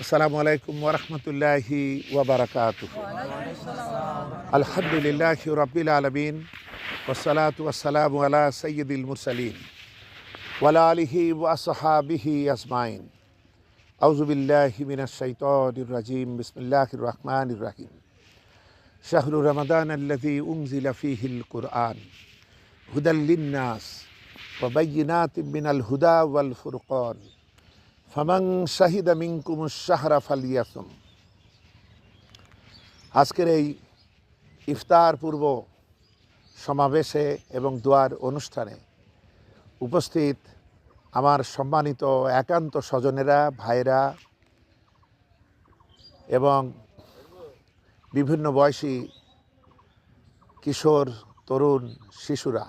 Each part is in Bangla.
السلام عليكم ورحمة الله وبركاته. الحمد لله رب العالمين والصلاة والسلام على سيد المرسلين وعلى آله وأصحابه أجمعين. أعوذ بالله من الشيطان الرجيم. بسم الله الرحمن الرحيم. شهر رمضان الذي أنزل فيه القرآن. هدى للناس وبينات من الهدى والفرقان. ফামাং শাহিদা মিনকুম শাহরা ফালিয়াসুম। আজকের এই ইফতার পূর্ব সমাবেশে এবং দোয়ার অনুষ্ঠানে উপস্থিত আমার সম্মানিত একান্ত স্বজনেরা ভাইরা এবং বিভিন্ন বয়সী কিশোর, তরুণ, শিশুরা।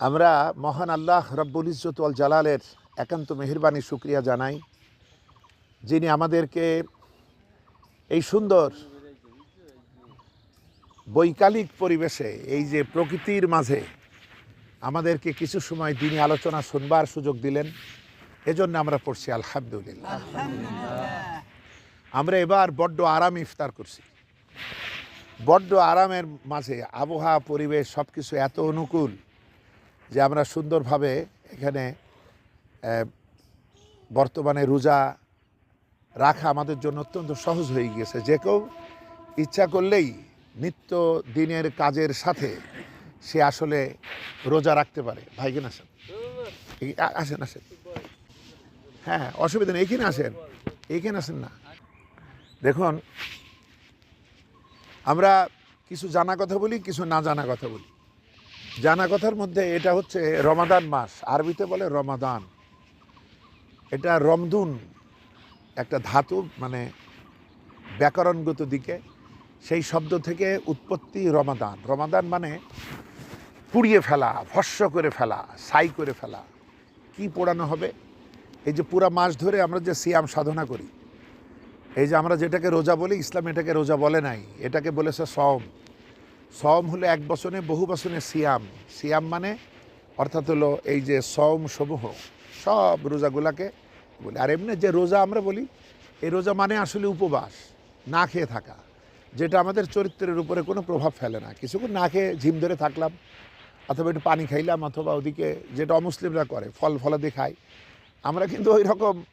আমরা মহান আল্লাহ রব্বুল ইজ্জত ওয়াল জালালের একান্ত মেহরবানি শুক্রিয়া জানাই। যিনি আমাদেরকে এই সুন্দর বৈকালিক পরিবেশে এই যে প্রকৃতির মাঝে আমাদেরকে কিছু সময় দিনই আলোচনা শুনবার সুযোগ দিলেন এজন্য আমরা পড়ছি আলহামদুলিল্লাহ। আমরা এবার বড্ড আরাম ইফতার করছি। বড্ড আরামের মাঝে আবহাওয়া পরিবেশ সব কিছু এত অনুকূল যে আমরা সুন্দরভাবে এখানে বর্তমানে রোজা রাখা আমাদের জন্য অত্যন্ত সহজ হয়ে গিয়েছে। যে কেউ ইচ্ছা করলেই নিত্য দিনের কাজের সাথে সে আসলে রোজা রাখতে পারে। ভাই কেন আসেন। আসেন আসেন। হ্যাঁ অসুবিধা নেই এইখানে আসেন। এইখানে আসেন না। দেখুন, আমরা কিছু জানা কথা বলি, কিছু না জানা কথা বলি। জানা কথার মধ্যে এটা হচ্ছে রমাদান মাস। আরবিতে বলে রমাদান। এটা রমদুন, একটা ধাতু মানে ব্যাকরণগত দিকে, সেই শব্দ থেকে উৎপত্তি রমাদান। রমাদান মানে পুড়িয়ে ফেলা, ভস্য করে ফেলা, ছাই করে ফেলা। কি পোড়ানো হবে? এই যে পুরা মাস ধরে আমরা যে সিয়াম সাধনা করি, এই যে আমরা যেটাকে রোজা বলি, ইসলাম এটাকে রোজা বলে নাই, এটাকে বলেছে সম সম হলো এক বছরে বহু বছরে সিয়াম। সিয়াম মানে অর্থাৎ হলো এই যে সম সমূহ, সব রোজাগুলাকে বলি আর এমনি যে রোজা আমরা বলি, এই রোজা মানে আসলে উপবাস, না খেয়ে থাকা, যেটা আমাদের চরিত্রের উপরে কোনো প্রভাব ফেলে না। কিছুক্ষণ না খেয়ে ঝিম ধরে থাকলাম, অথবা একটু পানি খাইলাম, অথবা ওদিকে যেটা অমুসলিমরা করে, ফল ফলাদি খায় আমরা কিন্তু ওই রকম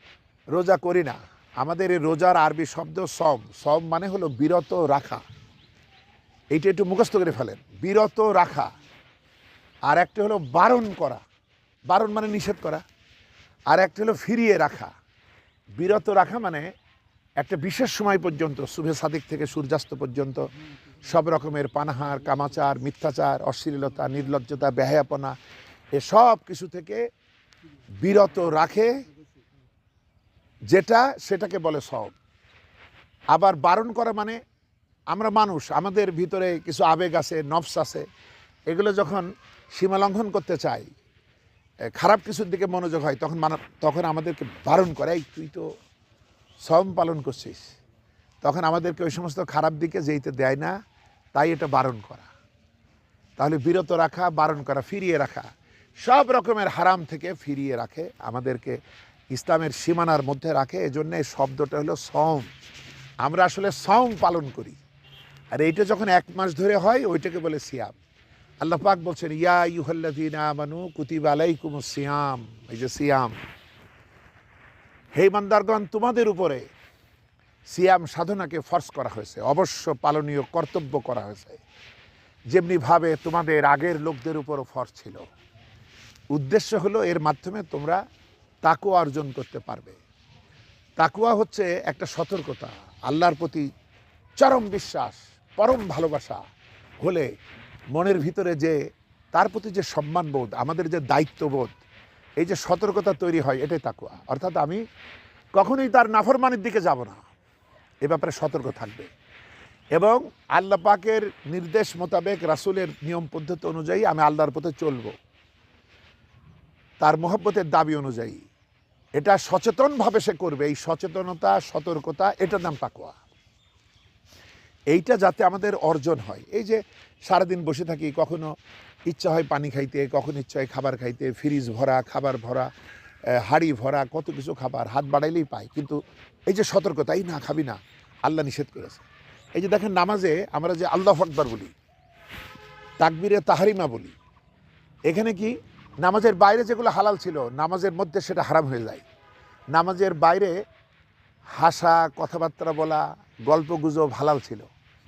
রোজা করি না। আমাদের এই রোজার আরবি শব্দ সম। সম মানে হলো বিরত রাখা। এইটা একটু মুখস্থ করে ফেলেন। বিরত রাখা। আর একটা হলো বারণ করা। বারণ মানে নিষেধ করা। আর একটা হলো ফিরিয়ে রাখা। বিরত রাখা মানে একটা বিশেষ সময় পর্যন্ত শুভে সাদিক থেকে সূর্যাস্ত পর্যন্ত, সব রকমের পানাহার, কামাচার, মিথ্যাচার, অশ্লীলতা, নির্লজ্জতা বেহায়াপনা এসব কিছু থেকে বিরত রাখে, যেটা সেটাকে বলে সব আবার বারণ করা মানে আমরা মানুষ, আমাদের ভিতরে কিছু আবেগ আছে, নফস আছে, এগুলো যখন সীমা লঙ্ঘন করতে চাই খারাপ কিছুর দিকে মনোযোগ হয়, তখন মানা তখন আমাদেরকে বারণ করে, এই, তুই তো সম পালন করছিস। তখন আমাদেরকে ওই সমস্ত খারাপ দিকে যেতে দেয় না, তাই এটা বারণ করা। তাহলে বিরত রাখা, বারণ করা, ফিরিয়ে রাখা, সব রকমের হারাম থেকে ফিরিয়ে রাখে, আমাদেরকে ইসলামের সীমানার মধ্যে রাখে। এজন্য এই শব্দটা হলো সম। আমরা আসলে সম পালন করি। আর এইটা যখন এক মাস ধরে হয়, ওইটাকে বলে সিয়াম। আল্লাহ পাক বলছেন, ইয়া ইউহাল্লাদিন আমানু কুতিব আলাইকুম সিয়াম। এই যে সিয়াম। হে ইমানদারগণ, তোমাদের উপরে সিয়াম সাধনাকে ফর্স করা হয়েছে, অবশ্য পালনীয় কর্তব্য করা হয়েছে। যেমনিভাবে তোমাদের আগের লোকদের উপরও ফর্স ছিল। উদ্দেশ্য হলো, এর মাধ্যমে তোমরা তাকুয়া অর্জন করতে পারবে। তাকুয়া হচ্ছে একটা সতর্কতা, আল্লাহর প্রতি চরম বিশ্বাস, পরম ভালোবাসা হলে মনের ভিতরে যে তার প্রতি যে সম্মানবোধ, আমাদের যে দায়িত্ববোধ, এই যে সতর্কতা তৈরি হয়, এটাই তাকুয়া। অর্থাৎ আমি কখনোই তার নাফরমানির দিকে যাব না। এ ব্যাপারে সতর্ক থাকবে। এবং আল্লাহ পাকের নির্দেশ মোতাবেক রাসূলের নিয়ম পদ্ধতি অনুযায়ী আমি আল্লাহর পথে চলবো। তার মহব্বতের দাবি অনুযায়ী। এটা সচেতনভাবে সে করবে। এই সচেতনতা, সতর্কতা, এটার নাম তাকুয়া। এইটা যাতে আমাদের অর্জন হয়। এই যে সারাদিন বসে থাকি, কখনো ইচ্ছা হয় পানি খাইতে, কখন ইচ্ছা হয় খাবার খাইতে, ফ্রিজ ভরা, খাবার ভরা হাঁড়ি ভরা, কত কিছু খাবার, হাত বাড়াইলেই পাই। কিন্তু এই যে সতর্কতা, এই না, খাবি না। আল্লাহ নিষেধ করেছে। এই যে দেখেন নামাজে আমরা যে আল্লাহ আকবার বলি, তাকবিরে তাহারিমা বলি, এখানে কি নামাজের বাইরে যেগুলো হালাল ছিল, নামাজের মধ্যে সেটা হারাম হয়ে যায়। নামাজের বাইরে হাসা, কথাবার্তা বলা গল্প গুজব হালাল ছিল।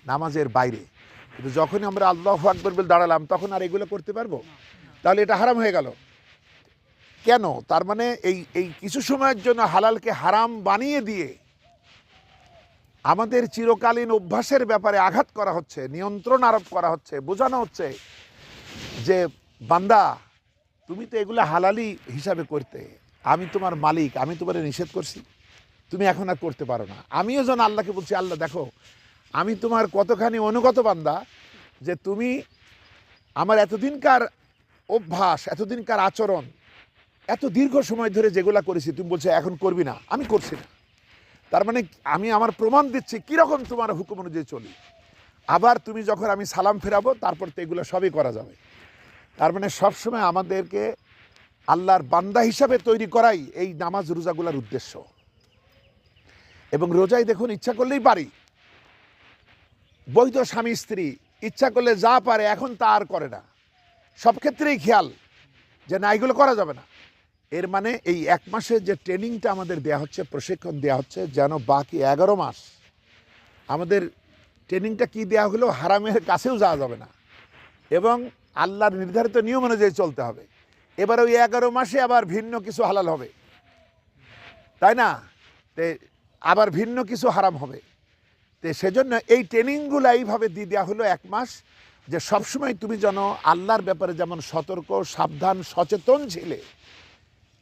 নামাজের বাইরে। কিন্তু যখনই আমরা আল্লাহ আকবর বলে দাঁড়ালাম, তখন আর এগুলো করতে পারব? তাহলে এটা হারাম হয়ে গেল। কেন? তার মানে এই এই কিছু সময়ের জন্য হালালকে হারাম বানিয়ে দিয়ে আমাদের চিরকালীন অভ্যাসের ব্যাপারে আঘাত করা হচ্ছে, নিয়ন্ত্রণ আরোপ করা হচ্ছে, বোঝানো হচ্ছে যে, বান্দা, তুমি তো এগুলো হালালি হিসাবে করতে। আমি তোমার মালিক, আমি তোমার নিষেধ করছি। তুমি এখন আর করতে পারো না। আমিও যেন আল্লাহকে বলছি, আল্লাহ, দেখো আমি তোমার কতখানি অনুগত বান্দা যে তুমি আমার এতদিনকার অভ্যাস, এতদিনকার আচরণ, এত দীর্ঘ সময় ধরে যেগুলা করেছি, তুমি বলছো এখন করবি না, আমি করছি না। তার মানে আমি আমার প্রমাণ দিচ্ছি কীরকম তোমার হুকুম অনুযায়ী চলি। আবার তুমি যখন আমি সালাম ফেরাবো, তারপর তো এগুলো সবই করা যাবে। তার মানে সবসময় আমাদেরকে আল্লাহর বান্দা হিসাবে তৈরি করাই এই নামাজ রোজাগুলার উদ্দেশ্য। এবং রোজাই দেখুন, ইচ্ছা করলেই পারি। বৈধ স্বামী, স্ত্রী, ইচ্ছা করলে যা পারে, এখন তা আর করে না। সব ক্ষেত্রেই খেয়াল যে না, এগুলো করা যাবে না। এর মানে এই এক মাসের যে ট্রেনিংটা আমাদের দেওয়া হচ্ছে, প্রশিক্ষণ দেওয়া হচ্ছে, যেন বাকি এগারো মাস আমাদের ট্রেনিংটা কি দেওয়া হলো, হারামের কাছেও যাওয়া যাবে না। এবং আল্লাহর নির্ধারিত নিয়ম অনুযায়ী চলতে হবে। এবার ওই এগারো মাসে আবার ভিন্ন কিছু হালাল হবে। তাই না? তে আবার ভিন্ন কিছু হারাম হবে। তো সেজন্য এই ট্রেনিংগুলো এইভাবে দিয়ে দেওয়া হলো এক মাস, যে সবসময় তুমি যেন আল্লাহর ব্যাপারে যেমন সতর্ক, সাবধান, সচেতন ছিলে,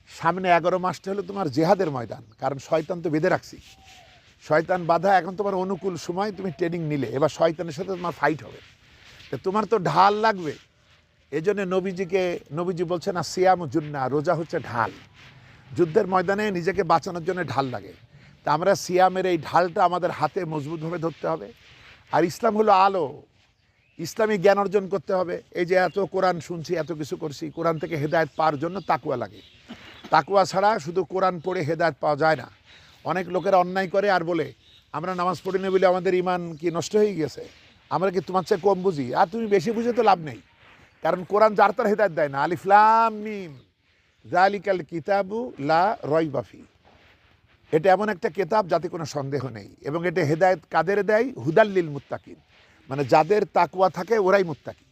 সামনে এগারো মাসটা হলো তোমার জেহাদের ময়দান, কারণ শয়তান তো বেঁধে রাখছি। শয়তান বাধা, এখন তোমার অনুকূল সময় তুমি ট্রেনিং নিলে, এবার শয়তানের সাথে তোমার ফাইট হবে। তো তোমার তো ঢাল লাগবে। এই জন্য নবীজিকে, নবীজি বলছে না সিয়াম জুন্না রোজা হচ্ছে ঢাল। যুদ্ধের ময়দানে নিজেকে বাঁচানোর জন্য ঢাল লাগে। তা আমরা সিয়ামের এই ঢালটা আমাদের হাতে মজবুতভাবে ধরতে হবে। আর ইসলাম হলো আলো। ইসলামী জ্ঞান অর্জন করতে হবে। এই যে এত কোরআন শুনছি, এত কিছু করছি, কোরআন থেকে হেদায়ত পাওয়ার জন্য তাকুয়া লাগে। তাকুয়া ছাড়া শুধু কোরআন পড়ে হেদায়ত পাওয়া যায় না। অনেক লোকেরা অন্যায় করে আর বলে, আমরা নামাজ পড়ি না বলে আমাদের ইমান কি নষ্ট হয়ে গেছে আমরা কি তোমার চেয়ে কম বুঝি? আর তুমি বেশি বুঝে তো লাভ নেই। কারণ কোরআন যার তার হেদায়ত দেয় না। আলিফলাম মিম। জালিকাল কিতাবু লা রয় বাফি এটা এমন একটা কেতাব যাতে কোনো সন্দেহ নেই এবং এটা হেদায়ত কাদের দেয়? হুদাল্লিল মুত্তাকিন। মানে যাদের তাকুয়া থাকে ওরাই মুত্তাকি।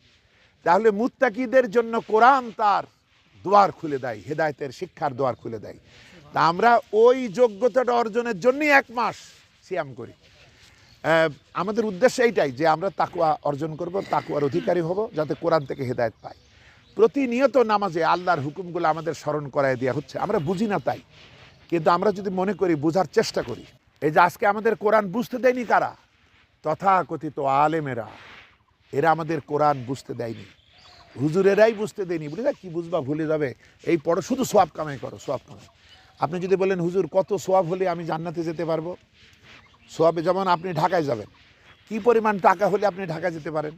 তাহলে মুত্তাকিদের জন্য কোরআন তার দুয়ার খুলে দেয়, হেদায়তের শিক্ষার দুয়ার খুলে দেয়। তা আমরা ওই যোগ্যতাটা অর্জনের জন্যই এক মাস সিয়াম করি। আমাদের উদ্দেশ্য এইটাই যে আমরা তাকুয়া অর্জন করব তাকুয়ার অধিকারী হব, যাতে কোরআন থেকে হেদায়ত পাই। প্রতিনিয়ত নামাজে আল্লাহর হুকুমগুলো আমাদের স্মরণ করায় দেওয়া হচ্ছে। আমরা বুঝি না তাই। কিন্তু আমরা যদি মনে করি, বোঝার চেষ্টা করি, এই যে আজকে আমাদের কোরআন বুঝতে দেয়নি কারা? তথাকথিত আলেমেরা, এরা আমাদের কোরআন বুঝতে দেয়নি। হুজুরেরাই বুঝতে দেয়নি। বুঝলি কি বুঝবা, ভুলে যাবে। এই পড়ো, শুধু সোয়াব কামাই করো, সোয়াব কামাই। আপনি যদি বলেন, হুজুর, কত সোয়াব হলে আমি জান্নাতে যেতে পারব? সোয়াবে যেমন আপনি ঢাকায় যাবেন। কি পরিমাণ টাকা হলে আপনি ঢাকা যেতে পারেন?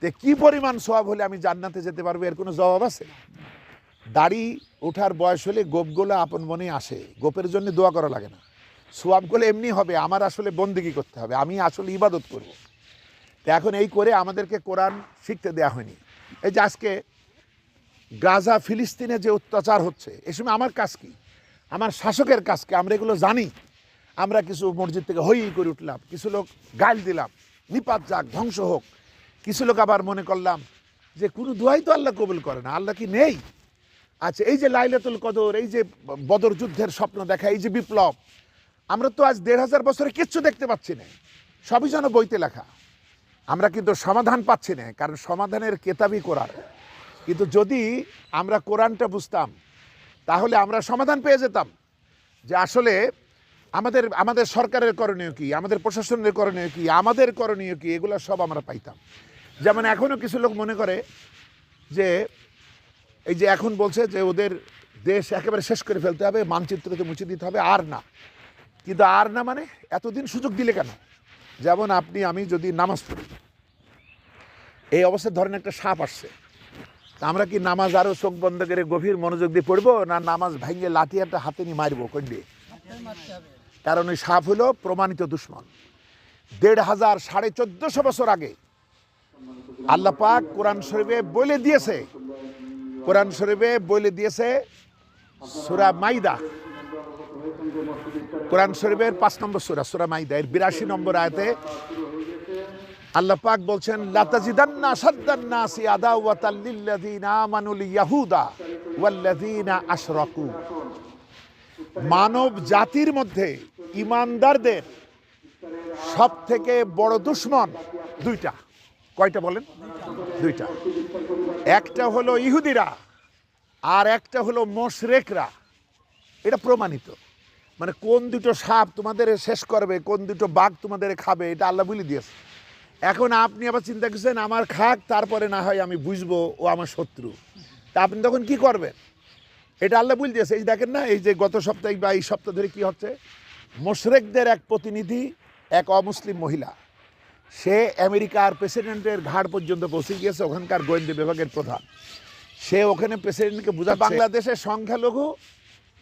তে কি পরিমাণ সোয়াব হলে আমি জান্নাতে যেতে পারব? এর কোনো জবাব আছে? দাড়ি ওঠার বয়স হলে গোপগুলো আপন মনে আসে। গোপের জন্য দোয়া করা লাগে না। সোয়াবগুলো এমনি হবে, আমার আসলে বন্দিগি করতে হবে, আমি আসলে ইবাদত করব। তো এখন এই করে আমাদেরকে কোরআন শিখতে দেওয়া হয়নি। এই যে আজকে গাজা, ফিলিস্তিনে যে অত্যাচার হচ্ছে, এ সময় আমার কাজ কি? আমার শাসকের কাজ কি? আমরা এগুলো জানি। আমরা কিছু মসজিদ থেকে হই করে উঠলাম, কিছু লোক গাল দিলাম, নিপাত যাক, ধ্বংস হোক। কিছু লোক আবার মনে করলাম যে কোনো দোয়াই তো আল্লাহ কবুল করে না, আল্লাহ কি নেই? আচ্ছা এই যে লাইলাতুল কদর, এই যে বদর যুদ্ধের স্বপ্ন দেখা, এই যে বিপ্লব, আমরা তো আজ দেড় হাজার বছরে কিচ্ছু দেখতে পাচ্ছি না। সবই যেন বইতে লেখা। আমরা কিন্তু সমাধান পাচ্ছি না, কারণ সমাধানের কেতাবই কোরআন। কিন্তু যদি আমরা কোরআনটা বুঝতাম, তাহলে আমরা সমাধান পেয়ে যেতাম। যে আসলে আমাদের আমাদের সরকারের করণীয় কি, আমাদের প্রশাসনের করণীয় কি, আমাদের করণীয় কি, এগুলো সব আমরা পাইতাম। যেমন এখনও কিছু লোক মনে করে যে এই যে এখন বলছে যে ওদের দেশ একেবারে শেষ করে ফেলতে হবে, মানচিত্রকে মুছে দিতে হবে, আর না। কিন্তু আর না মানে এতদিন সুযোগ দিলে কেন? যেমন আপনি, আমি যদি নামাজ পড়ি, এই অবস্থায় ধরেন একটা সাপ আসছে। আমরা কি নামাজ আরও চোখ বন্ধ করে গভীর মনোযোগ দিয়ে পড়ব, না নামাজ ভাঙিয়ে লাঠি একটা হাতে নিয়ে মারবো কোন কারণ ওই সাপ হলো প্রমাণিত দুশ্মন। দেড় হাজার সাড়ে চোদ্দশো বছর আগে আল্লাহ পাক কোরআন শরীফে বলে দিয়েছে কোরআন শরীফে বলে দিয়েছে সুরা মাইদা। কোরআন শরীফের পাঁচ নম্বর সুরা সুরা মাইদা। এর বিরাশি নম্বর আয়তে আল্লাহ পাক বলছেন লাতাজিদান্না সাদ্দান্না সি আদাওয়াতাল লিল্লাযিনা আমানুল ইয়াহুদা ওয়াল্লাযিনা আশরাকু। মানব জাতির মধ্যে ইমানদারদের সব থেকে বড় দুশ্মন দুইটা। কয়টা বলেন? দুইটা। একটা হলো ইহুদিরা আর একটা হলো মোশরেকরা। এটা প্রমাণিত। মানে কোন দুটো সাপ তোমাদের শেষ করবে, কোন দুটো বাঘ তোমাদের খাবে, এটা আল্লাহ বলে দিয়েছে। এখন আপনি আবার চিন্তা করছেন, আমার খাক, তারপরে না হয় আমি বুঝব, ও আমার শত্রু। তা আপনি তখন কি করবেন? এটা আল্লাহ বলে দিয়েছে। এই দেখেন না, এই যে গত সপ্তাহে বা এই সপ্তাহ ধরে কি হচ্ছে? মোশরেকদের এক প্রতিনিধি, এক অমুসলিম মহিলা। সে আমেরিকার প্রেসিডেন্টের ঘাট পর্যন্ত পৌঁছে গিয়েছে, ওখানকার গোয়েন্দা বিভাগের প্রধান। সে ওখানে প্রেসিডেন্টকে বোঝা বাংলাদেশের সংখ্যালঘু,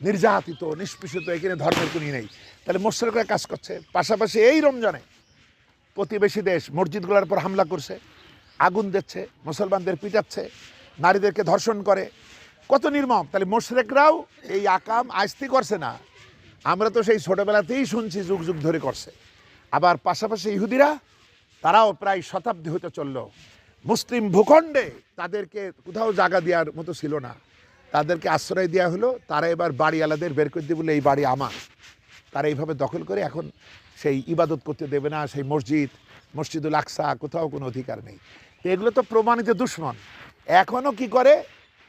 নির্যাতিত, নিষ্পেষিত, এখানে ধর্মের কোনো নেই। তাহলে মোশরেকরা কাজ করছে। পাশাপাশি এই রমজানে প্রতিবেশী দেশ মসজিদগুলোর উপর হামলা করছে, আগুন দিচ্ছে, মুসলমানদের পিটাচ্ছে, নারীদেরকে ধর্ষণ করে। কত নির্মম। তাহলে মোশরেকরাও এই আকাম আস্তি করছে না। আমরা তো সেই ছোটোবেলাতেই শুনছি যুগ যুগ ধরে করছে। আবার পাশাপাশি ইহুদিরা তারাও প্রায় শতাব্দী হতে চলল। মুসলিম ভূখণ্ডে তাদেরকে কোথাও জায়গা দেওয়ার মতো ছিল না। তাদেরকে আশ্রয় দেওয়া হলো, তারা এবার বাড়িওয়ালাদের বের করে দিয়ে বলে এই বাড়ি আমার। তারা এইভাবে দখল করে এখন সেই ইবাদত করতে দেবে না, সেই মসজিদ, মসজিদুল আকসা, কোথাও কোনো অধিকার নেই। তো এগুলো তো প্রমাণিত দুশ্মন। এখনও কি করে?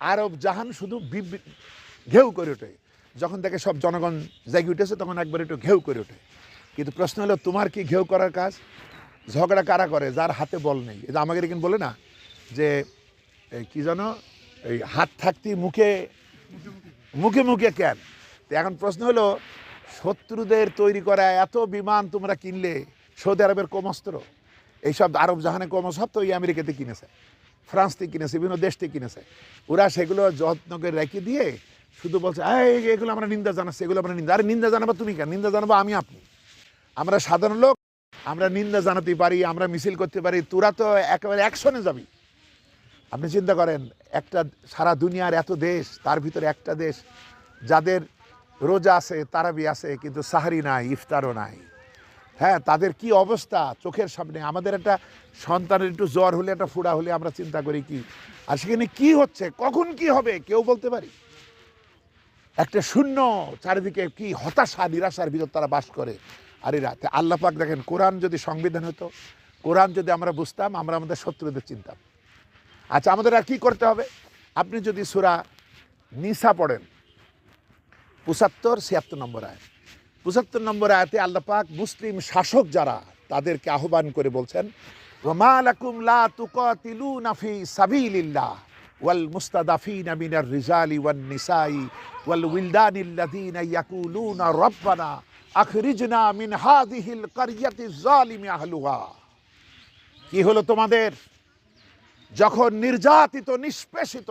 আরব জাহান শুধু ঘেউ করে ওঠে। যখন থেকে সব জনগণ জেগে উঠেছে, তখন একবার একটু ঘেউ করে ওঠে। কিন্তু প্রশ্ন হলো, তোমার কি ঘেউ করার কাজ? ঝগড়া কারা করে? যার হাতে বল নেই। এটা আমাকে কিন্তু বলে না, যে কি জানো এই হাত থাকতে মুখে মুখে মুখে কেন? তো এখন প্রশ্ন হলো, শত্রুদের তৈরি করা এত বিমান তোমরা কিনলে, সৌদি আরবের কমস্ত্র এইসব আরব জাহানে কম তো আমেরিকাতে কিনেছে। ফ্রান্স থেকে কিনেছে, বিভিন্ন দেশ থেকে কিনেছে। ওরা সেগুলো যত্ন করে রেখে দিয়ে শুধু বলছে এগুলো আমরা নিন্দা জানাচ্ছি, এগুলো আমরা নিন্দা আরে নিন্দা জানাব তুমি কেন? নিন্দা জানাব আমি আপনি। আমরা সাধারণ লোক আমরা নিন্দা জানাতে পারি, আমরা মিছিল করতে পারি, তোরা তো একেবারে অ্যাকশনে যাবি। আপনি চিন্তা করেন, একটা সারা দুনিয়ার এত দেশ, তার ভিতরে একটা দেশ, যাদের রোজা আছে, তারাবি আছে, কিন্তু সাহারি নাই, ইফতারও নাই। হ্যাঁ তাদের কি অবস্থা চোখের সামনে? আমাদের একটা সন্তানের একটু জ্বর হলে, একটা ফুড়া হলে আমরা চিন্তা করি কি? আর সেখানে কি হচ্ছে? কখন কি হবে? কেউ বলতে পারি? একটা শূন্য চারিদিকে কি হতাশা, নিরাশার ভিতর তারা বাস করে। আর এরা তা আল্লাহ পাক দেখেন, কোরআন যদি সংবিধান হতো, কোরআন যদি আমরা বুঝতাম, আমরা আমাদের শত্রুদের চিনতাম। আচ্ছা আমাদের আর কি করতে হবে? আপনি যদি সুরা নিসা পড়েন, পঁচাত্তর, ছিয়াত্তর নম্বর আয় পঁচাত্তর নম্বর আয়াতে আল্লাহ পাক মুসলিম শাসক যারা, তাদেরকে আহ্বান করে বলছেন, ওমা লাকুম লা তুকাতিলুনা ফি সাবিলিল্লাহ ওয়াল মুস্তাদাফিনা রিজালি ওয়ান নিসাই ওয়াল উইলদানি আল্লাযীনা ইয়াকুলুনা রব্বানা আখরিজনা মিন হাযিহিল কারইয়াতি যালিমি আহলুহা। কি হলো তোমাদের? যখন নির্যাতিত, নিষ্পেষিত,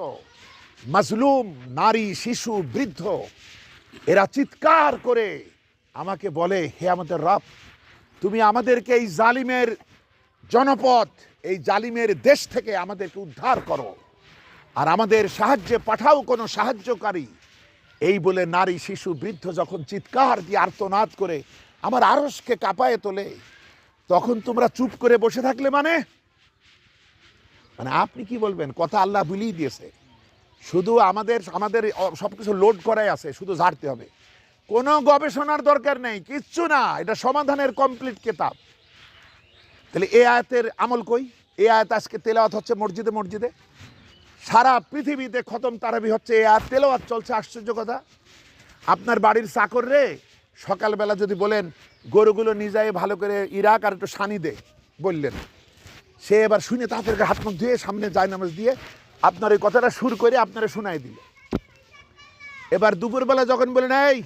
মাজলুম নারী, শিশু, বৃদ্ধ, এরা চিৎকার করে আমাকে বলে, হে আমাদের রব, তুমি আমাদেরকে এই জালিমের জনপদ, এই জালিমের দেশ থেকে আমাদেরকে উদ্ধার করো। আর আমাদের সাহায্যে পাঠাও কোনো সাহায্যকারী। এই বলে নারী শিশু বৃদ্ধ যখন চিৎকার দিয়ে আর্তনাদ করে আমার আরসকে কাঁপায়ে তোলে, তখন তোমরা চুপ করে বসে থাকলে মানে? মানে আপনি কি বলবেন? কথা আল্লাহ বলেই দিয়েছে। শুধু আমাদের আমাদের সব কিছু লোড করাই আছে, শুধু ঝাড়তে হবে। কোনো গবেষণার দরকার নেই, কিচ্ছু না। এটা সমাধানের কমপ্লিট কেতাব। তাহলে এ আয়াতের আমল কই? এ আয়াত আজকে তেলাওয়াত হচ্ছে মসজিদে মসজিদে। সারা পৃথিবীতে খতম তারাবি হচ্ছে এ আয়াত তেলাওয়াত চলছে, আশ্চর্য কথা। আপনার বাড়ির চাকর রে, সকালবেলা যদি বলেন, গরুগুলো নিজায় ভালো করে ইরাক আর একটু সানি দে, বললেন। সে এবার শুনে তাদেরকে হাত মুখ ধুয়ে সামনে যায় নামাজ দিয়ে আপনার ওই কথাটা সুর করে আপনারা শোনাই দিল। এবার দুপুরবেলা যখন বলেন, এই,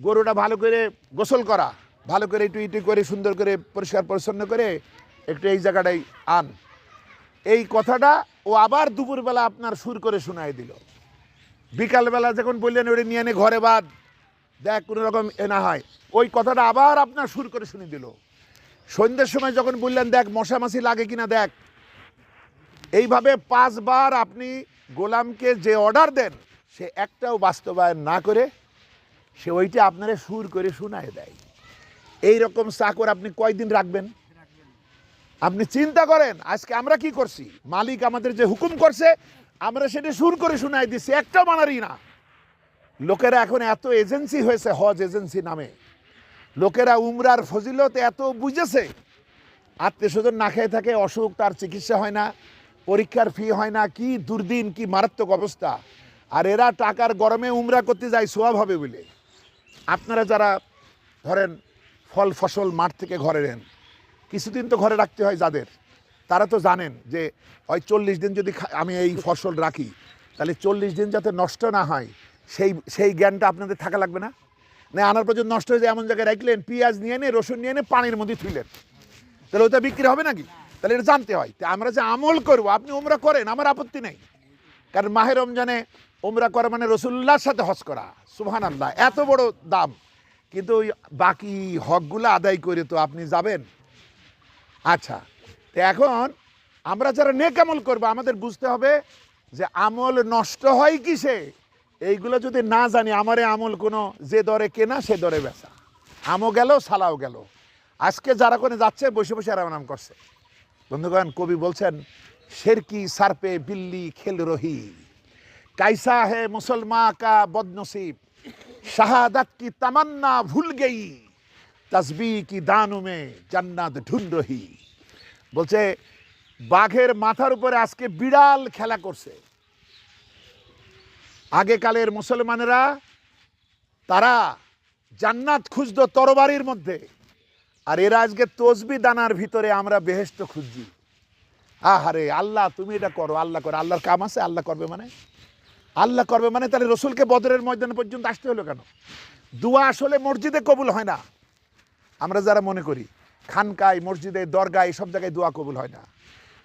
গরুটা ভালো করে গোসল করা, ভালো করে ইটু ইটু করে সুন্দর করে পরিষ্কার পরিচ্ছন্ন করে একটু এই জায়গাটাই আন এই কথাটা ও আবার দুপুরবেলা আপনার সুর করে শোনাই দিল। বিকালবেলা যখন বললেন ওটা নিয়ে এনে ঘরে বাদ, দেখ কোনো রকম এ না হয়। ওই কথাটা আবার আপনার সুর করে শুনে দিল। সন্ধ্যের সময় যখন বললেন, দেখ মশামাছি লাগে কিনা দেখ। এইভাবে পাঁচবার আপনি গোলামকে যে অর্ডার দেন, সে একটাও বাস্তবায়ন না করে, সে ওইটা আপনারা সুর করে শোনায় দেয়। এই রকম চাকর আপনি কয়দিন রাখবেন? আপনি চিন্তা করেন, আজকে আমরা কি করছি? মালিক আমাদের যে হুকুম করছে, আমরা সেটা সুর করে শোনাই দিচ্ছি, একটা মানারই না। লোকেরা এখন এত এজেন্সি হয়েছে, হজ এজেন্সি নামে। লোকেরা উমরার ফজিলত এত বুঝেছে আত্মীয় স্বজন না খেয়ে থাকে, অসুখ, তার চিকিৎসা হয় না, পরীক্ষার ফি হয় না, কি দুর্দিন, কি মারাত্মক অবস্থা। আর এরা টাকার গরমে উমরা করতে যায়, সোয়াব হবে বলে। আপনারা যারা ধরেন, ফল ফসল মাঠ থেকে ঘরে নেন কিছুদিন তো ঘরে রাখতে হয় যাদের। তারা তো জানেন যে, ওই চল্লিশ দিন যদি আমি এই ফসল রাখি, তাহলে চল্লিশ দিন যাতে নষ্ট না হয়, সেই সেই জ্ঞানটা আপনাদের থাকা লাগবে না? না, আনার পর্যন্ত নষ্ট হয়ে যায়, এমন জায়গায় রাখলেন, পেঁয়াজ নিয়ে এনে, রসুন নিয়ে এনে, পানির মধ্যে থুইলেন তাহলে ওটা বিক্রি হবে নাকি? তাহলে এটা জানতে হয়। তা আমরা যে আমল করব, আপনি ওমরা করেন, আমার আপত্তি নেই। কারণ মাহের রমজানে ওমরা করা মানে রসুল্লাহর সাথে হজ করা। সুবহান আল্লাহ এত বড় দাম। কিন্তু ওই বাকি হকগুলো আদায় করে তো আপনি যাবেন। আচ্ছা তো এখন আমরা যারা নেক আমল করব, আমাদের বুঝতে হবে যে আমল নষ্ট হয় কিসে? এইগুলো যদি না জানি, আমারে আমল কোনো যে দরে কেনা, সে দরে বেচা। আমও গেল, সালাও গেল। আজকে যারা কোনে যাচ্ছে, বসে বসে আরাম করছে। বন্ধুগণ, কবি বলছেন শেরকি সারপে বিল্লি খেল রহি। কাইসা হে মুসলমান কা বদনসিব। শাহাদত কি তামান্না ভুল গই। তসবি কি দানু মে জান্নাত ঢুন রহি বলছে, বাঘের মাথার উপরে আজকে বিড়াল খেলা করছে। আগেকালের মুসলমানেরা, তারা জান্নাত খুঁজতো তরবারির মধ্যে। আর এরা আজকে তসবি দানার ভিতরে আমরা বেহেস্ত খুঁজছি। আহারে, আল্লাহ, তুমি এটা করো, আল্লাহ করো। আল্লাহর কাম আছে, আল্লাহ করবে মানে? আল্লাহ করবে মানে তাহলে রসুলকে বদরের ময়দানে পর্যন্ত আসতে হলো কেন? দোয়া আসলে মসজিদে কবুল হয় না। আমরা যারা মনে করি খানকায় মসজিদে দরগায় সব জায়গায় দোয়া কবুল হয় না।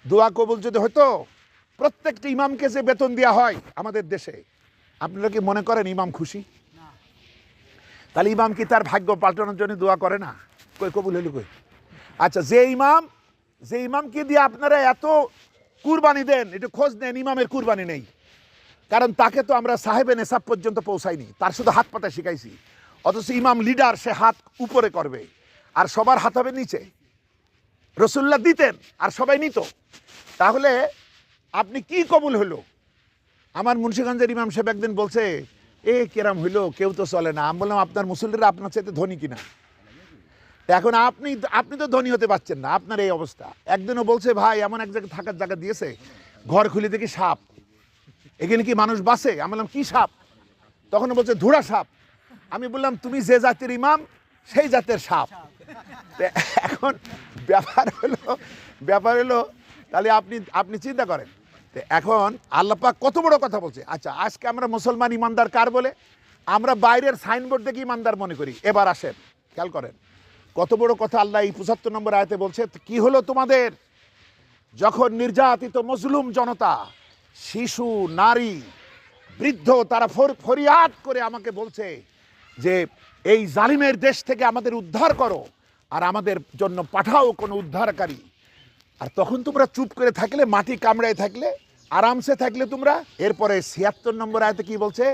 দোয়া কবুল যদি হতো প্রত্যেকটা ইমামকে যে বেতন দেওয়া হয় আমাদের দেশে আপনারা কি মনে করেন ইমাম খুশি? তাহলে ইমাম কি তার ভাগ্য পাল্টানোর জন্য দোয়া করে না? কই কবুল হইল কই? আচ্ছা যে ইমাম যে ইমামকে দিয়ে আপনারা এত কুরবানি দেন একটু খোঁজ নেন ইমামের কুরবানি নেই। কারণ তাকে তো আমরা সাহেবে নেশাব পর্যন্ত পৌঁছাইনি তার শুধু হাত পাতা শিখাইছি। অথচ ইমাম লিডার সে হাত উপরে করবে। আর সবার হাত হবে নিচে। রসুল্লাহ দিতেন আর সবাই নিত। তাহলে আপনি কি কবুল হলো? আমার মুন্সীগঞ্জের ইমাম সাহেব একদিন বলছে, এ, কেরাম হইল, কেউ তো চলে না। আমি বললাম, আপনার মুসল্লিরা আপনার চাইতে ধনী কিনা? এখন আপনি আপনি তো ধনী হতে পারছেন না, আপনার এই অবস্থা। একদিনও বলছে, ভাই, এমন এক জায়গায় থাকার জায়গা দিয়েছে, ঘর খুলে দেখি সাপ। এখানে কি মানুষ বাসে? আমি বললাম, কি সাপ? তখন বলছে, ধুরা সাপ। আমি বললাম, তুমি যে জাতের ইমাম, সেই জাতের সাপ। এখন ব্যাপার হলো ব্যাপার হলো, তাহলে আপনি আপনি চিন্তা করেন। এখন আল্লাপাক কত বড় কথা বলছে? আচ্ছা আজকে আমরা মুসলমান ইমানদার কার বলে? আমরা বাইরের সাইনবোর্ড দেখে ইমানদার মনে করি। এবার আসেন, খেয়াল করেন। কত বড় কথা আল্লাহ এই পঁচাত্তর নম্বর আয়তে বলছে কি হলো তোমাদের? যখন নির্যাতিত মজলুম জনতা, শিশু, নারী, বৃদ্ধ, তারা ফর- ফরিয়াদ করে আমাকে বলছে যে, এই জালিমের দেশ থেকে আমাদের উদ্ধার করো। আর আমাদের জন্য পাঠাও কোনো উদ্ধারকারী। আর তখন তোমরা চুপ করে থাকলে, মাটি কামড়ায় থাকলে, আরামসে থাকলে তোমরা। এরপরে ছিয়াত্তর নম্বর আয়তে কি বলছে?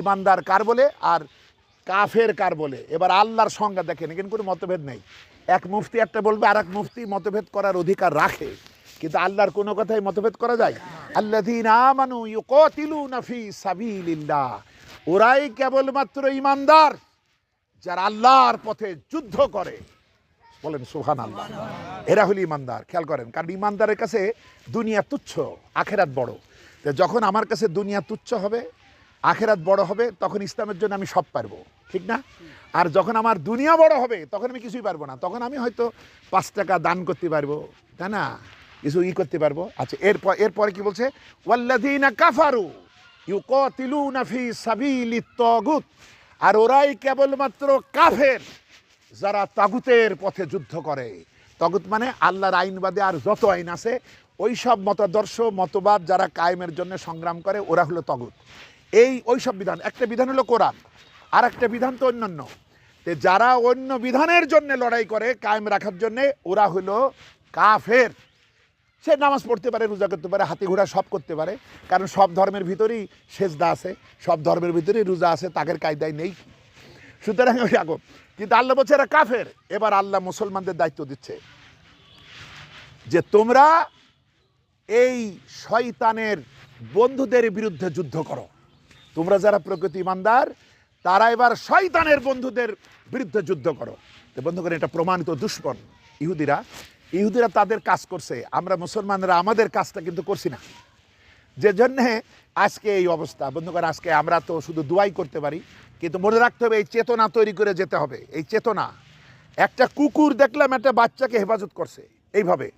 ইমানদার কার বলে আর কাফের কার বলে? এবার আল্লাহর সংজ্ঞা দেখেন, এখানে কোনো মতভেদ নেই। এক মুফতি একটা বলবে আর এক মুফতি মতভেদ করার অধিকার রাখে। কিন্তু আল্লাহর কোনো কথাই মতভেদ করা যায়? সাবিলিল্লাহ। ওরাই কেবলমাত্র ইমানদার, যারা আল্লাহর পথে যুদ্ধ করে। বলেন সুহান আল্লাহ এরা হলো ইমানদার, খেয়াল করেন, কারণ ইমানদারের কাছে দুনিয়া তুচ্ছ, আখেরাত বড়। যখন আমার কাছে দুনিয়া তুচ্ছ হবে, আখেরাত বড় হবে, তখন ইসলামের জন্য আমি সব পারব, ঠিক না? আর যখন আমার দুনিয়া বড় হবে, তখন আমি কিছুই পারব না। তখন আমি হয়তো পাঁচ টাকা দান করতে পারব, তাই না? কিছু ই করতে পারব। আচ্ছা এরপর, এরপরে কি বলছে? ওয়াল্লাযীনা কাফারু ইউকাতিলুনা ফি সাবিলিত তাগুত। আর ওরাই কেবলমাত্র কাফের। যারা তাগুতের পথে যুদ্ধ করে। তগুত মানে আল্লাহর আইনবাদে আর যত আইন আছে, ওই সব মতাদর্শ, মতবাদ যারা কায়েমের জন্য সংগ্রাম করে, ওরা হলো তগুত। এই, ওই সব বিধান। একটা বিধান হলো কোরআন, আর একটা বিধান তো অন্যান্য। তে যারা অন্য বিধানের জন্য লড়াই করে কায়েম রাখার জন্যে, ওরা হলো কাফের। সে নামাজ পড়তে পারে, রোজা করতে পারে, হাতি ঘোড়া সব করতে পারে, কারণ সব ধর্মের ভিতরেই সেজদা আছে। সব ধর্মের ভিতরেই রোজা আছে তাদের কায়দায় নেই। সুতরাং ওই আগো কিন্তু আল্লাহ বলছে, এরা কাফের। এবার আল্লাহ মুসলমানদের দায়িত্ব দিচ্ছে যে তোমরা এই শয়তানের বন্ধুদের বিরুদ্ধে যুদ্ধ করো। তোমরা যারা প্রকৃতি ইমানদার, তারা এবার শয়তানের বন্ধুদের বিরুদ্ধে যুদ্ধ করো। তো বন্ধুগণ, এটা প্রমাণিত দুশ্মন, ইহুদিরা। ইহুদিরা তাদের কাজ করছে। আমরা মুসলমানরা আমাদের কাজটা কিন্তু করছি না। যে জন্যে আজকে এই অবস্থা। বন্ধুগণ, আজকে আমরা তো শুধু দুয়াই করতে পারি। কিন্তু মনে রাখতে হবে, এই চেতনা তৈরি করে যেতে হবে। এই চেতনা, একটা কুকুর দেখলাম একটা বাচ্চাকে হেফাজত করছে, এইভাবে।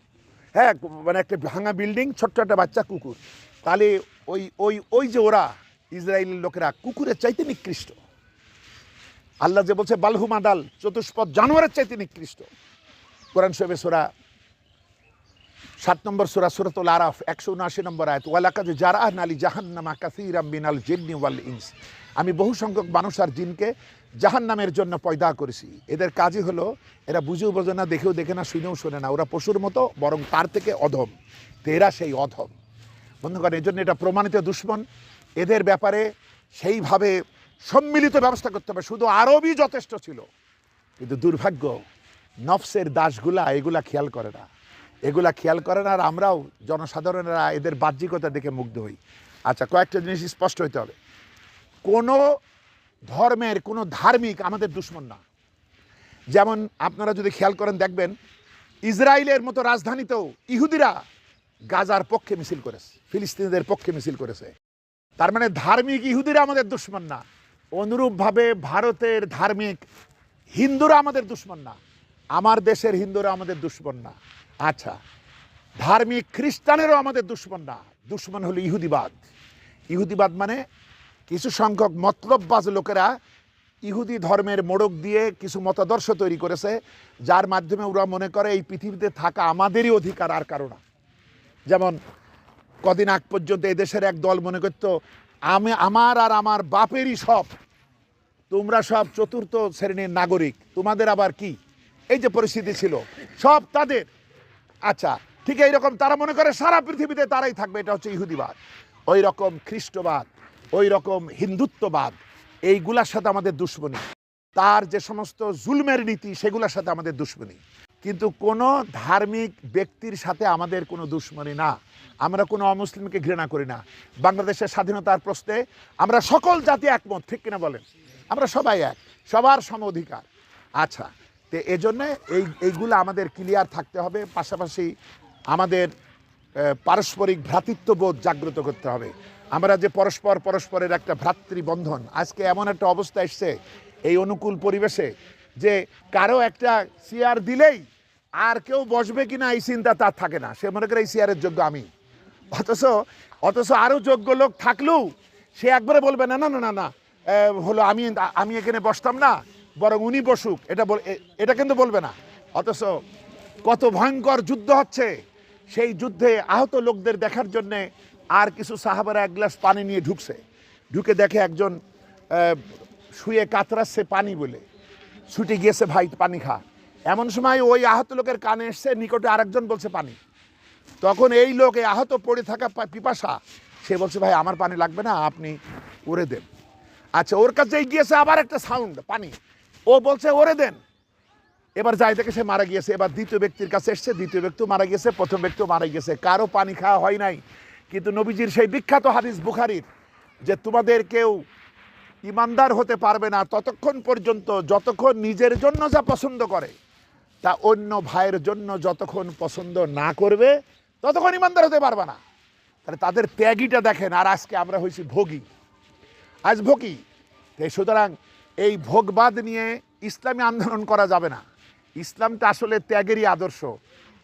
হ্যাঁ মানে একটা ভাঙা বিল্ডিং, ছোট্ট একটা বাচ্চা কুকুর। তাহলে ওই ওই ওই যে ওরা, ইসরায়েলের লোকেরা, কুকুরের চাইতে নিকৃষ্ট। আল্লাহ যে বলছে বালহুমা ডাল চতুষ্পদ জানোয়ারের চাইতে নিকৃষ্ট। কোরআন শোবে সোরা সাত নম্বর সুরা, সুরাতুল আরাফ, একশো উনআশি নম্বর আয়াত ওয়ালাকাজ জারা নালি জাহান্নামা কাসিরাম বিনাল জিন্নি ওয়াল ইনস। আমি বহু সংখ্যক মানুষ আর জিনকে জাহান্নামের জন্য পয়দা করেছি। এদের কাজই হলো, এরা বুঝেও বোঝে না, দেখেও দেখে না, শুনেও শোনে না। ওরা পশুর মতো, বরং তার থেকে অধম। তো এরা সেই অধম। বন্ধুগণ এই জন্য এটা প্রমাণিত দুশ্মন। এদের ব্যাপারে সেইভাবে সম্মিলিত ব্যবস্থা করতে হবে। শুধু আরবই যথেষ্ট ছিল। কিন্তু দুর্ভাগ্য, নফসের দাসগুলা এগুলা খেয়াল করে না। এগুলা খেয়াল করে না আর আমরাও জনসাধারণেরা এদের বাহ্যিকতা দেখে মুগ্ধ হই। আচ্ছা কয়েকটা জিনিস স্পষ্ট হইতে হবে। কোনো ধর্মের, কোনো ধার্মিক আমাদের দুশ্মন না। যেমন আপনারা যদি খেয়াল করেন, দেখবেন ইসরায়েলের মতো রাজধানীতেও ইহুদিরা গাজার পক্ষে মিছিল করেছে, ফিলিস্তিনিদের পক্ষে মিছিল করেছে। তার মানে ধার্মিক ইহুদিরা আমাদের দুশ্মন না। অনুরূপভাবে ভারতের ধার্মিক হিন্দুরা আমাদের দুশ্মন না। আমার দেশের হিন্দুরা আমাদের দুশ্মন না। আচ্ছা ধার্মিক খ্রিস্টানেরও আমাদের দুশ্মন না। দুশ্মন হলো ইহুদিবাদ। ইহুদিবাদ মানে কিছু সংখ্যক মতলববাজ লোকেরা ইহুদি ধর্মের মোড়ক দিয়ে কিছু মতাদর্শ তৈরি করেছে, যার মাধ্যমে ওরা মনে করে এই পৃথিবীতে থাকা আমাদেরই অধিকার আর কারও না। যেমন, কদিন আগ পর্যন্ত এদেশের এক দল মনে করতো, আমি, আমার আর আমার বাপেরই সব। তোমরা সব চতুর্থ শ্রেণির নাগরিক, তোমাদের আবার কি? এই যে পরিস্থিতি ছিল, সব তাদের। আচ্ছা ঠিক এইরকম তারা মনে করে সারা পৃথিবীতে তারাই থাকবে, এটা হচ্ছে ইহুদিবাদ। ওই রকম খ্রিস্টবাদ। ওই রকম হিন্দুত্ববাদ, এইগুলার সাথে আমাদের দুশ্মনী। তার যে সমস্ত জুলমের নীতি, সেগুলোর সাথে আমাদের দুশ্মনী। কিন্তু কোনো ধার্মিক ব্যক্তির সাথে আমাদের কোনো দুশ্মনী না। আমরা কোনো অমুসলিমকে ঘৃণা করি না। বাংলাদেশের স্বাধীনতার প্রশ্নে আমরা সকল জাতি একমত, ঠিক কিনা বলেন? আমরা সবাই এক, সবার সম অধিকার। আচ্ছা তো এজন্যে এই, এইগুলো আমাদের ক্লিয়ার থাকতে হবে। পাশাপাশি আমাদের পারস্পরিক ভ্রাতৃত্ববোধ জাগ্রত করতে হবে। আমরা যে পরস্পর পরস্পরের একটা ভ্রাতৃবন্ধন, আজকে এমন একটা অবস্থা এসছে এই অনুকূল পরিবেশে যে কারও একটা চেয়ার দিলেই আর কেউ বসবে কিনা এই চিন্তা তার থাকে না। সে মনে করে এই চেয়ারের যোগ্য আমি। অথচ অথচ আরও যোগ্য লোক থাকলেও সে একবারে বলবে, না না না না না হলো আমি আমি এখানে বসতাম না, বরং উনি বসুক। এটা এটা কিন্তু বলবে না। অথচ কত ভয়ঙ্কর যুদ্ধ হচ্ছে। সেই যুদ্ধে আহত লোকদের দেখার জন্যে আর কিছু সাহাবারা এক গ্লাস পানি নিয়ে ঢুকছে। ঢুকে দেখে একজন শুয়ে কাতরাচ্ছে পানি বলে। ছুটে গিয়েছে, ভাই, পানি খা। এমন সময় ওই আহত লোকের কানে এসছে, নিকটে আরেকজন বলছে, পানি। তখন এই লোক আহত পড়ে থাকা পিপাসা, সে বলছে, ভাই, আমার পানি লাগবে না, আপনি ওরে দেন। আচ্ছা ওর কাছে গিয়েছে আবার একটা সাউন্ড পানি। ও বলছে, ওরে দেন। এবার যাই থেকে সে মারা গিয়েছে। এবার দ্বিতীয় ব্যক্তির কাছে এসছে, দ্বিতীয় ব্যক্তিও মারা গিয়েছে, প্রথম ব্যক্তিও মারা গিয়েছে। কারও পানি খাওয়া হয় নাই। কিন্তু নবীজির সেই বিখ্যাত হাদিস বুখারির যে তোমাদের কেউ ইমানদার হতে পারবে না ততক্ষণ পর্যন্ত, যতক্ষণ নিজের জন্য যা পছন্দ করে, তা অন্য ভাইয়ের জন্য যতক্ষণ পছন্দ না করবে, ততক্ষণ ইমানদার হতে পারবে না। তাহলে তাদের ত্যাগীটা দেখেন, আর আজকে আমরা হয়েছি ভোগী। আজ ভোগী। তাই সুতরাং এই ভোগবাদ নিয়ে ইসলামী আন্দোলন করা যাবে না। ইসলামটা আসলে ত্যাগেরই আদর্শ।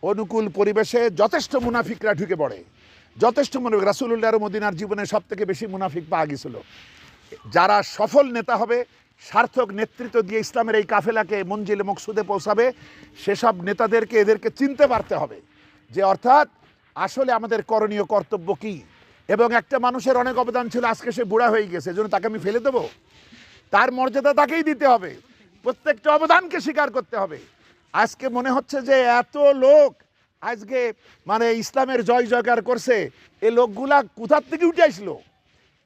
অনুকূল পরিবেশে যথেষ্ট মুনাফিকরা ঢুকে পড়ে। যথেষ্ট মুনাফিক রাসুল্লাহ মদিনার জীবনে সব থেকে বেশি মুনাফিক পাওয়া গেছিল যারা সফল নেতা হবে, সার্থক নেতৃত্ব দিয়ে ইসলামের এই কাফেলাকে মঞ্জিল মকসুদে পৌঁছাবে, সেসব নেতাদেরকে এদেরকে চিনতে পারতে হবে যে অর্থাৎ আসলে আমাদের করণীয় কর্তব্য কি? এবং একটা মানুষের অনেক অবদান ছিল, আজকে সে বুড়া হয়ে গেছে, এজন্য তাকে আমি ফেলে দেবো। তার মর্যাদা তাকেই দিতে হবে। প্রত্যেকটা অবদানকে স্বীকার করতে হবে। আজকে মনে হচ্ছে যে এত লোক আজকে মানে ইসলামের জয় জয়কার করছে, এ লোকগুলা কোথার থেকে উঠে আসলো?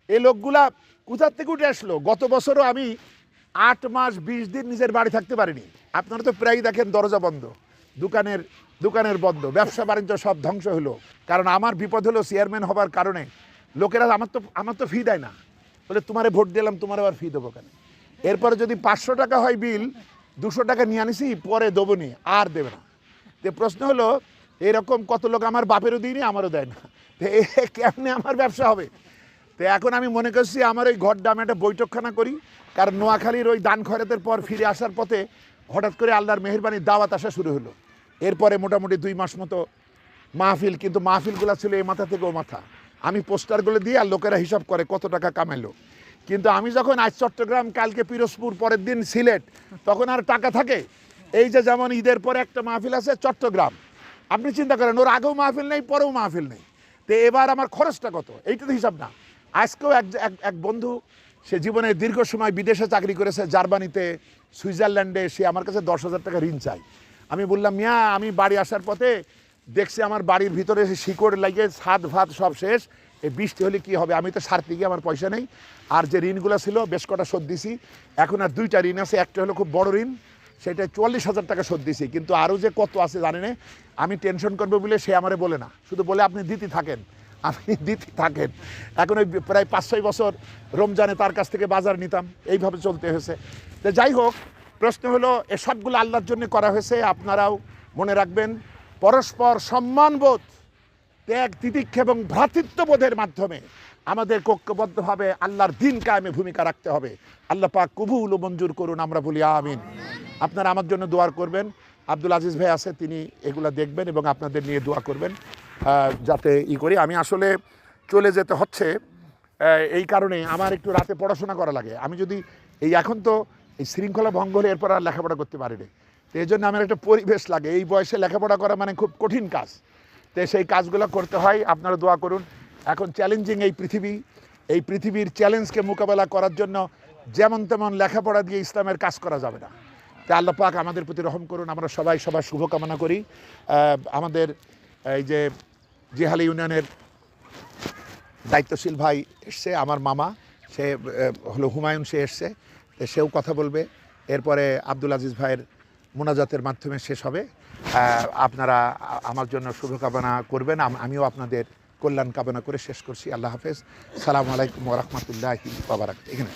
এ লোকগুলা কোথার থেকে উঠে আসলো? গত বছরও আমি আট মাস বিশ দিন নিজের বাড়ি থাকতে পারিনি। আপনারা তো প্রায়ই দেখেন দরজা বন্ধ, দোকানের দোকানের বন্ধ, ব্যবসা বাণিজ্য সব ধ্বংস হলো। কারণ আমার বিপদ হলো চেয়ারম্যান হবার কারণে। লোকেরা আমার তো আমার তো ফি দেয় না। বলে তোমারে ভোট দিলাম, তোমার আবার ফি দেবো কেন? এরপরে যদি পাঁচশো টাকা হয় বিল দুশো টাকা নিয়ে আনিসি পরে দেবো নি, আর দেবে না। তো প্রশ্ন হলো এরকম কত লোক আমার বাপেরও দিইনি, আমারও দেয় না। তো কেমনে আমার ব্যবসা হবে? তো এখন আমি মনে করছি আমার ওই ঘরটা আমি একটা বৈঠকখানা করি, কারণ নোয়াখালীর ওই দান খয়রাতের পর ফিরে আসার পথে হঠাৎ করে আল্লাহর মেহরবানি দাওয়াত আসা শুরু হলো। এরপরে মোটামুটি দুই মাস মতো মাহফিল, কিন্তু মাহফিলগুলো ছিল এই মাথা থেকে ও মাথা। আমি পোস্টারগুলো দিয়ে আর লোকেরা হিসাব করে কত টাকা কামাইলো। কিন্তু আমি যখন আজ চট্টগ্রাম, কালকে পিরোজপুর, পরের দিন সিলেট, তখন আর টাকা থাকে। এই যে যেমন ঈদের পরে একটা মাহফিল আছে চট্টগ্রাম আপনি চিন্তা করেন, ওর আগেও মাহফিল নেই, পরেও মাহফিল নেই। তো এবার আমার খরচটা কত? এইটা তো হিসাব না। আজকেও এক এক- বন্ধু, সে জীবনে দীর্ঘ সময় বিদেশে চাকরি করেছে, জার্মানিতে, সুইজারল্যান্ডে, সে আমার কাছে দশ হাজার টাকা ঋণ চাই আমি বললাম, মিয়া, আমি বাড়ি আসার পথে দেখছি আমার বাড়ির ভিতরে এসে শিকড় লাগিয়ে ছাদ ভাত সব শেষ। এই বৃষ্টি হলে কি হবে? আমি তো সারতে গিয়ে আমার পয়সা নেই। আর যে ঋণগুলো ছিল, বেশ কটা শোধ দিছি। এখন আর দুইটা ঋণ আছে। একটা হলো খুব বড় ঋণ সেটা চুয়াল্লিশ হাজার টাকা শোধ দিছি। কিন্তু আরও যে কত আছে জানি না। আমি টেনশন করব বলে সে আমারে বলে না। শুধু বলে, আপনি দিতে থাকেন। আপনি দিতে থাকেন। এখন ওই প্রায় পাঁচ ছয় বছর রমজানে তার কাছ থেকে বাজার নিতাম। এইভাবে চলতে হয়েছে। তো যাই হোক, প্রশ্ন হলো এসবগুলো আল্লাহর জন্য করা হয়েছে, আপনারাও মনে রাখবেন। পরস্পর সম্মানবোধ, ত্যাগ, তিতিক্ষা এবং ভ্রাতৃত্ববোধের মাধ্যমে আমাদের ঐক্যবদ্ধভাবে আল্লাহর দিন কায়েমে ভূমিকা রাখতে হবে। আল্লাহ পাক কবুল মঞ্জুর করুন, আমরা বলি আমিন। আপনারা আমার জন্য দোয়ার করবেন। আব্দুল আজিজ ভাই আছে, তিনি এগুলা দেখবেন এবং আপনাদের নিয়ে দোয়া করবেন যাতে ই করি। আমি আসলে চলে যেতে হচ্ছে এই কারণে আমার একটু রাতে পড়াশোনা করা লাগে। আমি যদি এই এখন তো এই শৃঙ্খলা ভঙ্গ হলে এরপর আর লেখাপড়া করতে পারি না। তো এই জন্য আমার একটা পরিবেশ লাগে। এই বয়সে লেখাপড়া করা মানে খুব কঠিন কাজ। তো সেই কাজগুলো করতে হয়, আপনারা দোয়া করুন। এখন চ্যালেঞ্জিং এই পৃথিবী, এই পৃথিবীর চ্যালেঞ্জকে মোকাবেলা করার জন্য যেমন তেমন লেখাপড়া দিয়ে ইসলামের কাজ করা যাবে না। তাই আল্লাহ পাক আমাদের প্রতি রহম করুন, আমরা সবাই সবার শুভকামনা করি। আমাদের এই যে জিহালি ইউনিয়নের দায়িত্বশীল ভাই এসছে, আমার মামা, সে হলো হুমায়ুন, সে এসছে সেও কথা বলবে। এরপরে আব্দুল আজিজ ভাইয়ের মোনাজাতের মাধ্যমে শেষ হবে। আপনারা আমার জন্য শুভকামনা করবেন, আম- আমিও আপনাদের কল্যাণ কামনা করে শেষ করছি। আল্লাহ হাফেজ। সালামু আলাইকুম রহমতুল্লাহ বাবারাক এখানে